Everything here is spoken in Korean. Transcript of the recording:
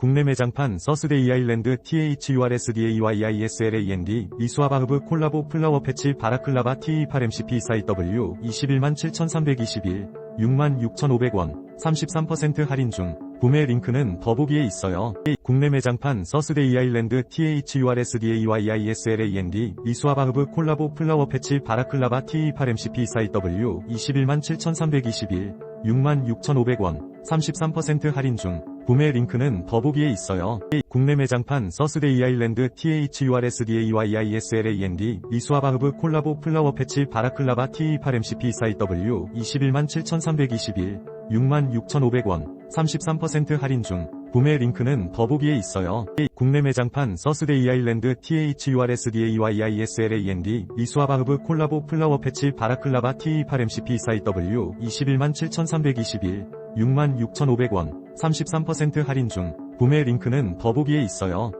국내 매장판 서스데이 아일랜드 THURSDAYISLAND 이수아바흐브 콜라보 플라워 패치 바라클라바 TE8MCP 사이W 217,321 66,500원 33% 할인 중 구매 링크는 더보기에 있어요. 국내 매장판 서스데이 아일랜드 THURSDAYISLAND 이수아바흐브 콜라보 플라워 패치 바라클라바 TE8MCP 사이W 217,321 66,500원 33% 할인 중 구매 링크는 더보기에 있어요. 국내 매장판 서스데이 아일랜드 THURSDAYISLAND 이수아바흐브 콜라보 플라워 패치 바라클라바 TE8MCP 사이W 217,321 66,500원 33% 할인 중 구매 링크는 더보기에 있어요. 국내 매장판 서스데이 아일랜드 THURSDAYISLAND 이수아바흐브 콜라보 플라워 패치 바라클라바 TE8MCP 사이W 217,321 66,500원 33% 할인 중 구매 링크는 더보기에 있어요.